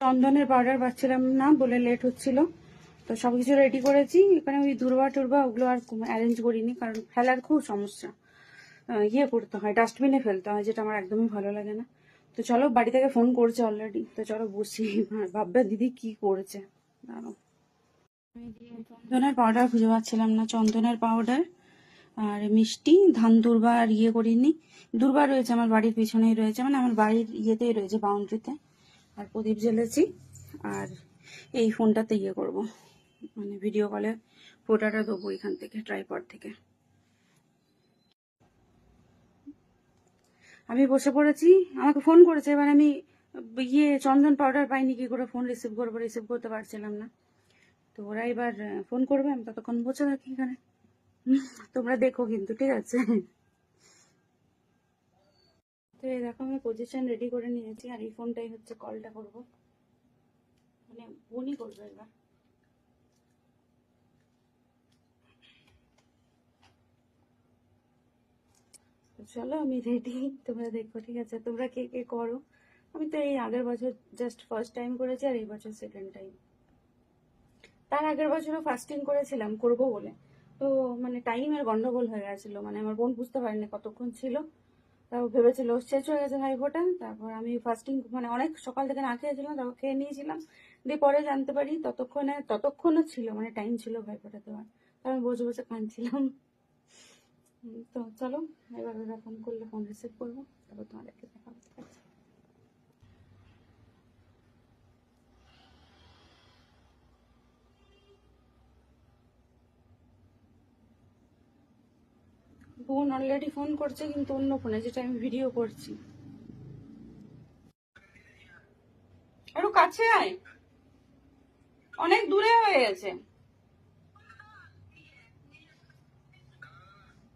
চন্দনের পাউডার পাচ্ছিলাম না বলে লেট হচ্ছিল। তো সবকিছু রেডি করেছি। এখানে ওই দুর্বা টুর্বা ওগুলো আর অ্যারেঞ্জ করিনি কারণ ফেলার খুব সমস্যা। ইয়ে করতে হয় ডাস্টবিনে ফেলতে হয়, যেটা আমার একদমই ভালো লাগে না। তো চলো বাড়ি থেকে ফোন করছে অলরেডি তো চলো বসি। ভাববে দিদি কি করেছে। চন্দনের পাউডার খুঁজে পাচ্ছিলাম না, চন্দনের পাউডার আর মিষ্টি। ধান দুর্বা আর ইয়ে করিনি। দুর্বা রয়েছে, আমার বাড়ির পিছনেই রয়েছে মানে আমার বাড়ির ইয়েতেই রয়েছে বাউন্ডারিতে আর প্রদীপ জ্বেলেছি। আর এই ফোনটাতে ইয়ে করব। মানে ভিডিও কলে ফোটাটা দেবো এখান থেকে ট্রাইপড থেকে। আমি বসে পড়েছি, আমাকে ফোন করেছে। এবার আমি ইয়ে চন্দন পাউডার পাইনি, কি করে ফোন রিসিভ করব রিসিভ করতে পারছিলাম না। তো ওরা এবার ফোন করবে, আমি ততক্ষণ বসে থাকি এখানে। তোমরা দেখো কিন্তু, ঠিক আছে? তো এই দেখো আমি পজিশন রেডি করে নিয়েছি, আর এই ফোনটাই হচ্ছে কলটা করব। মানে বোনই করবে এবার। চলো আমি রেডি তোমরা দেখো, ঠিক আছে? তোমরা কে কে করো? আমি তো এই আগের বছর জাস্ট ফার্স্ট টাইম করেছি, আর এই বছর সেকেন্ড টাইম তার আগের বছরও ফাস্টিং করেছিলাম, করব বলে। তো মানে টাইমের গন্ডগোল হয়ে গেছিল মানে আমার বোন বুঝতে পারেনি কতক্ষণ ছিল। তাও ভেবেছিল, শেষ হয়ে গেছে ভাইফোঁটা তারপর আমি ফার্স্টিং মানে অনেক সকাল থেকে না খেয়েছিলাম তারপর খেয়ে নিয়েছিলাম। দিয়ে পরে জানতে পারি ততক্ষণে, ততক্ষণও ছিল মানে টাইম ছিল ভাই ভাইফোঁটা দেওয়ার। তা আমি বসে বসে কাঁদছিলাম। তো চলো এবার ওরা ফোন করলে ফোন রিসিভ করব, তারপর তোমাদেরকে দেখাবো। বোন অলরেডি ফোন করছে, কিন্তু অন্য ফোনে যেটা আমি ভিডিও করছি। আরও কাছে আয়। অনেক দূরে হয়ে গেছে।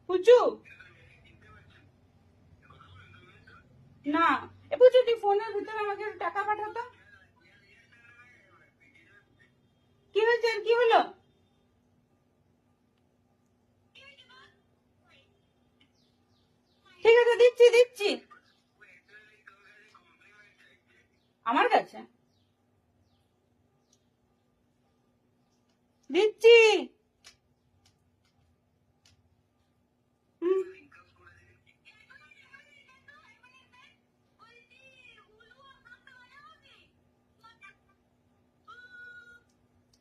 পুচু! না। এ পুচু, তুই ফোনের ভিতরে আমাকে টাকা পাঠাতো কি হয়েছে আর কি হলো ঠিক আছে দিচ্ছি দিচ্ছি। আমার কাছে? দিচ্ছি।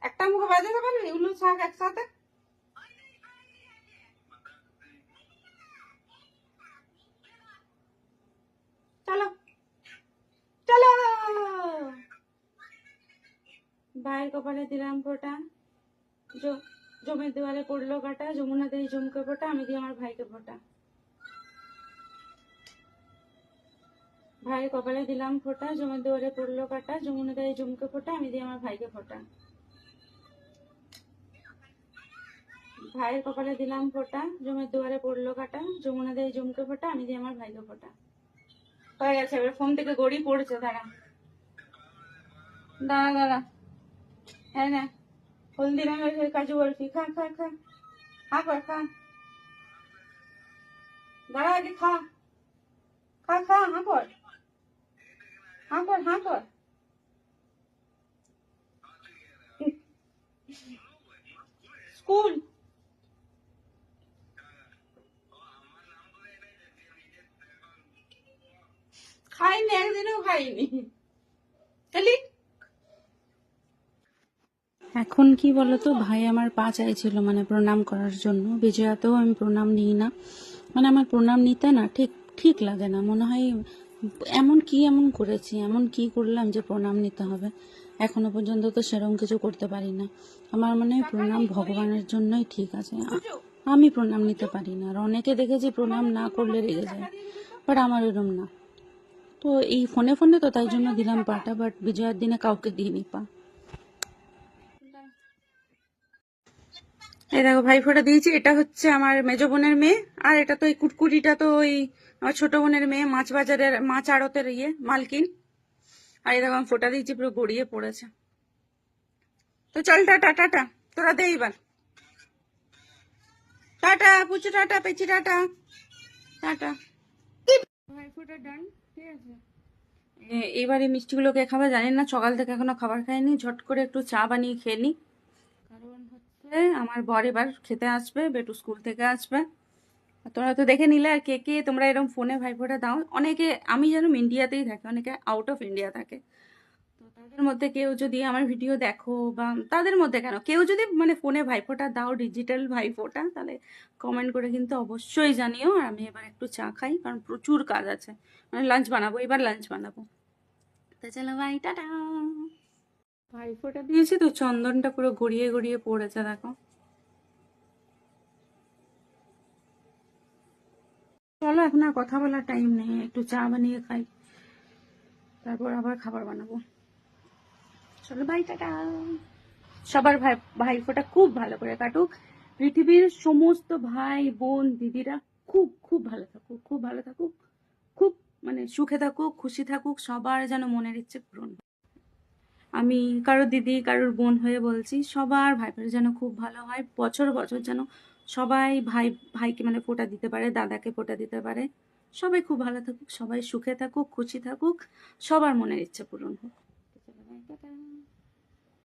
একটা মুখে বাজাতে পারবি উলু শাক একসাথে চলো চলো ভাইয়ের কপালে দিলাম ফোটা। জমির দেওয়ালে পড়ল কাটা, যমুনা দেই জমকে ফোটা, আমি দিই আমার ভাইকে ফোটা। ভাইয়ের কপালে দিলাম ফোটা, জমির দেওয়ালে পড়ল কাটা, যমুনা দেই জমকে ফোটা, আমি দিই আমার ভাইকে ফোটা। ভাইয়ের কপালে দিলাম ফোটা, জমির দুয়ারে পড়ল কাটা, যমুনা দেই জমকে ফোটা, আমি দিই আমার ভাইকে ফোটা। হয়ে গেছে, এবার ফোন থেকে গড়ি পড়ছে, দাঁড়া। দাঁড়া দাঁড়া। হ্যাঁ না হলদি রঙের কাজু বরফি, খা খা খা। খা কর খা। দাঁড়া আগে খা। খা খা, হা কর। হা কর হা কর। স্কুল। খাইনি, একদিনও খাইনি। খালি এখন কি বলতো? ভাই আমার পা চাইছিল মানে প্রণাম করার জন্য। বিজয়াতেও আমি প্রণাম নিই না। মানে আমার প্রণাম নিতে না ঠিক ঠিক লাগে না। মনে হয় এমন কি এমন করেছি, এমন কি করলাম যে প্রণাম নিতে হবে। এখনও পর্যন্ত তো সেরকম কিছু করতে পারি না। আমার মনে হয় প্রণাম ভগবানের জন্যই ঠিক আছে। আমি প্রণাম নিতে পারি না। আর অনেকে দেখেছি প্রণাম না করলে রেগে যায়। বাট আমার এরম না। তো এই ফোনে ফোনে তো তাই জন্য দিলাম পাটা, বাট বিজয়ার দিনে কাউকে দিইনি পা। এই দেখো, ভাই ফোটা দিয়েছি। এটা হচ্ছে আমার মেজ বোনের মেয়ে, আর এটা তো এই কুটকুটিটা তো ওই আমার ছোট বোনের মেয়ে, মাছ বাজারের, মাছ আড়তের ইয়ে মালকিন। আর এই দেখো, আমি ফোটা দিয়েছি, পুরো গড়িয়ে পড়েছে। তো চল টাটা টাটা তোরা দে এবার। টাটা পুচু টাটা পেচি টাটা টাটা ভাই ফোটা ডান ঠিক আছে? মিষ্টিগুলোকে খাবে জানি না, সকাল থেকে এখনও খাবার খাইনি, ঝট করে একটু চা বানিয়ে খেয়ে নিই কারণ আমার বর এবার খেতে আসবে, বেটু স্কুল থেকে আসবে। তোমরা তো দেখে নিলে আর কে কে তোমরা এরকম ফোনে ভাইফোঁটা দাও। অনেকে, আমি জানো ইন্ডিয়াতেই থাকে, অনেকে আউট অফ ইন্ডিয়া থাকে। তো তাদের মধ্যে কেউ যদি আমার ভিডিও দেখো বা তাদের মধ্যে কেন? কেউ যদি মানে ফোনে ভাইফোঁটা দাও ডিজিটাল ভাইফোঁটা, তাহলে কমেন্ট করে কিন্তু অবশ্যই জানিও। আর আমি এবার একটু চা খাই, কারণ প্রচুর কাজ আছে। মানে লাঞ্চ বানাবো, এবার লাঞ্চ বানাবো। তো চলো ভাই টাটা। ভাইফোঁটা দিয়েছি তো, চন্দনটা পুরো গড়িয়ে গড়িয়ে পড়েছে, দেখো। চলো, এখন আর কথা বলার টাইম নেই, একটু চা বানিয়ে খাই। তারপর আবার খাবার বানাবো। চলো বাই টাটা। সবার ভাই, ভাইফোঁটা খুব ভালো করে কাটুক। পৃথিবীর সমস্ত ভাই, বোন, দিদিরা খুব খুব ভালো থাকুক, খুব ভালো থাকুক, খুব মানে সুখে থাকুক, খুশি থাকুক, সবার যেন মনের ইচ্ছে পূরণ। আমি কারোর দিদি, কারোর বোন হয়ে বলছি, সবার ভাই ভাই যেন খুব ভালো হয়। বছর বছর যেন সবাই ভাই, ভাইকে মানে ফোঁটা দিতে পারে, দাদাকে ফোটা দিতে পারে। সবাই খুব ভালো থাকুক, সবাই সুখে থাকুক, খুশি থাকুক, সবার মনের ইচ্ছা পূরণ হোক।